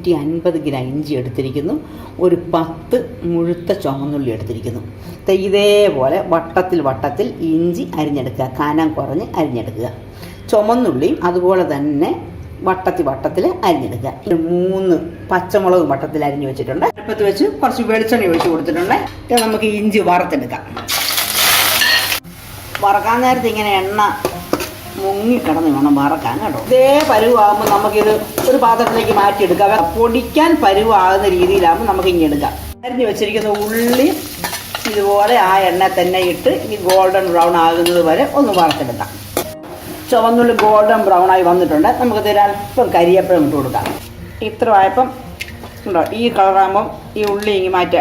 നൂറ്റി അൻപത് ഗ്രാം ഇഞ്ചി എടുത്തിരിക്കുന്നു. ഒരു പത്ത് മുഴുത്ത ചുമന്നുള്ളി എടുത്തിരിക്കുന്നു. ഇതേപോലെ വട്ടത്തിൽ വട്ടത്തിൽ ഇഞ്ചി അരിഞ്ഞെടുക്കുക. കനം കുറഞ്ഞ് അരിഞ്ഞെടുക്കുക. ചുമന്നുള്ളിയും അതുപോലെ തന്നെ വട്ടത്തി വട്ടത്തിൽ അരിഞ്ഞെടുക്കുക. മൂന്ന് പച്ചമുളക് വട്ടത്തിൽ അരിഞ്ഞു വെച്ചിട്ടുണ്ട്. അടുപ്പത്ത് വെച്ച് കുറച്ച് വെളിച്ചെണ്ണ ഒഴിച്ച് കൊടുത്തിട്ടുണ്ട്. നമുക്ക് ഇഞ്ചി വറുത്തെടുക്കാം. വറക്കാൻ നേരത്ത് ഇങ്ങനെ എണ്ണ മുങ്ങിക്കിടന്ന് വേണം വറക്കാൻ കേട്ടോ. ഇതേ പരുവാകുമ്പോൾ നമുക്കിത് ഒരു പാത്രത്തിലേക്ക് മാറ്റിയെടുക്കാം. പൊടിക്കാൻ പരുവാകുന്ന രീതിയിലാകുമ്പോൾ നമുക്ക് ഇങ്ങനെ എടുക്കാം. അരിഞ്ഞു വെച്ചിരിക്കുന്ന ഉള്ളി ഇതുപോലെ ആ എണ്ണ തന്നെ ഇട്ട് ഈ ഗോൾഡൻ ബ്രൗൺ ആകുന്നത് വരെ ഒന്ന് വറുത്തെടുക്കാം. ചുവന്നുള്ളി ഗോൾഡൻ ബ്രൗൺ ആയി വന്നിട്ടുണ്ട്. നമുക്ക് അല്പം കരിയപ്പഴം ഇട്ട് കൊടുക്കാം. ഇത്ര ആയപ്പം ഉണ്ടോ? ഈ കളറാകുമ്പം ഈ ഉള്ളി ഇങ്ങനെ മാറ്റി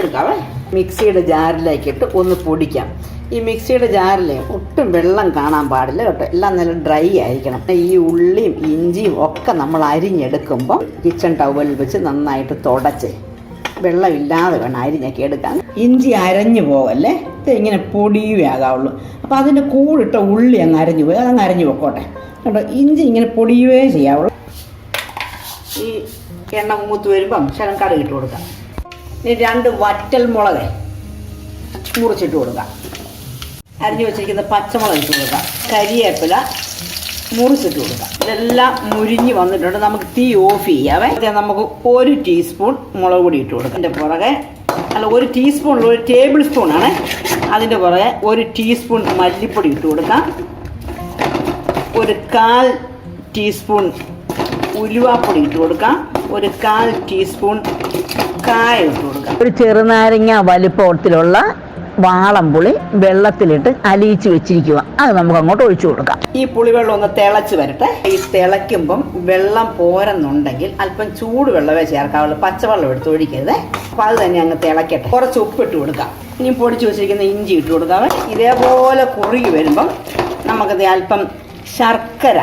എടുക്കാവേ മിക്സിയുടെ ജാറിലേക്ക് ഇട്ട് ഒന്ന് പൊടിക്കാം. ഈ മിക്സിയുടെ ജാറിൽ ഒട്ടും വെള്ളം കാണാൻ പാടില്ല കേട്ടോ. എല്ലാം നല്ല ഡ്രൈ ആയിരിക്കണം. ഈ ഉള്ളിയും ഇഞ്ചിയും ഒക്കെ നമ്മൾ അരിഞ്ഞെടുക്കുമ്പോൾ കിച്ചൺ ടവലിൽ വെച്ച് നന്നായിട്ട് തുടച്ച് വെള്ളമില്ലാതെ വേണം അരിഞ്ഞൊക്കെ എടുക്കാൻ. ഇഞ്ചി അരഞ്ഞു പോകല്ലേ ഇത് ഇങ്ങനെ പൊടിയേ ആകാവുള്ളൂ. അപ്പോൾ അതിന്റെ കൂടിട്ട ഉള്ളി അങ്ങ് അരഞ്ഞു പോയി. അതങ്ങ് അരഞ്ഞു പൊക്കോട്ടെ. കേട്ടോ ഇഞ്ചി ഇങ്ങനെ പൊടിയേ ചെയ്യാവുള്ളൂ. ഈ എണ്ണ മൂത്ത് വരുമ്പം ശരം കടുകിട്ട് കൊടുക്കാം. ഇനി രണ്ട് വറ്റൽ മുളക് മുറിച്ചിട്ട് കൊടുക്കാം. അരിഞ്ഞു വെച്ചിരിക്കുന്ന പച്ചമുളക് ഇട്ട് കൊടുക്കാം. കരിയേപ്പില മുറിച്ചിട്ട് കൊടുക്കാം. ഇതെല്ലാം മുരിഞ്ഞ് വന്നിട്ടുണ്ട്. നമുക്ക് തീ ഓഫ് ചെയ്യാവേ. നമുക്ക് ഒരു ടീസ്പൂൺ മുളക് പൊടി ഇട്ട് കൊടുക്കാം. അതിന്റെ പുറകെ അല്ല ഒരു ടീസ്പൂൺ ഒരു ടേബിൾ സ്പൂൺ ആണ്. അതിന്റെ പുറകെ ഒരു ടീസ്പൂൺ മല്ലിപ്പൊടി ഇട്ട് കൊടുക്കാം. ഒരു കാൽ ടീസ്പൂൺ ഉലുവാപ്പൊടി ഇട്ട് കൊടുക്കാം. ഒരു കാൽ ടീസ്പൂൺ കായ ഇട്ട് കൊടുക്കാം. ഒരു ചെറുനാരങ്ങ വലിപ്പത്തിലുള്ള വാളംപുളി വെള്ളത്തിലിട്ട് അലിയിച്ച് വെച്ചിരിക്കുക. അത് നമുക്ക് അങ്ങോട്ട് ഒഴിച്ചു കൊടുക്കാം. ഈ പുളിവെള്ളം ഒന്ന് തിളച്ച് വരട്ടെ. ഈ തിളയ്ക്കുമ്പം വെള്ളം പോരെന്നുണ്ടെങ്കിൽ അല്പം ചൂടുവെള്ളമേ ചേർക്കാവുള്ളൂ. പച്ചവെള്ളം എടുത്ത് ഒഴിക്കരുത്. അപ്പം അത് തന്നെ അങ്ങ് തിളയ്ക്കട്ടെ കുറച്ച് ഉപ്പിട്ട് കൊടുക്കാം. ഇനി പൊടിച്ച് വെച്ചിരിക്കുന്ന ഇഞ്ചി ഇട്ട് കൊടുക്കാം. ഇതേപോലെ കുറുകി വരുമ്പം നമുക്കത് അല്പം ശർക്കര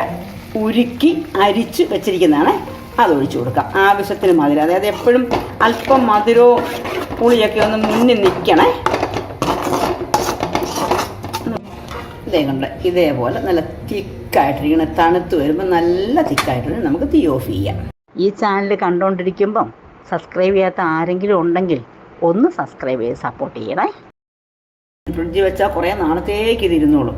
ഉരുക്കി അരിച്ച് വെച്ചിരിക്കുന്നതാണ്. അത് ഒഴിച്ചു കൊടുക്കാം. ആവശ്യത്തിന് മധുരം. അതായത് എപ്പോഴും അല്പം മധുരവും പുളിയൊക്കെ ഒന്ന് മുന്നിൽ നിൽക്കണേ. ഇതേ കണ്ട ഇതേപോലെ നല്ല തിക്കായിട്ടിരിക്കണം തണുത്ത് വരുമ്പോൾ നല്ല തിക്കായിട്ടിരിക്കണം നമുക്ക് തീ ഓഫ് ചെയ്യാം. ഈ ചാനൽ കണ്ടുകൊണ്ടിരിക്കുമ്പം സബ്സ്ക്രൈബ് ചെയ്യാത്ത ആരെങ്കിലും ഉണ്ടെങ്കിൽ ഒന്ന് സബ്സ്ക്രൈബ് ചെയ്ത് സപ്പോർട്ട് ചെയ്യണേ. ഫ്രിഡ്ജ് വെച്ചാൽ കുറേ നാളത്തേക്ക് ഇത് ഇരുന്നോളും.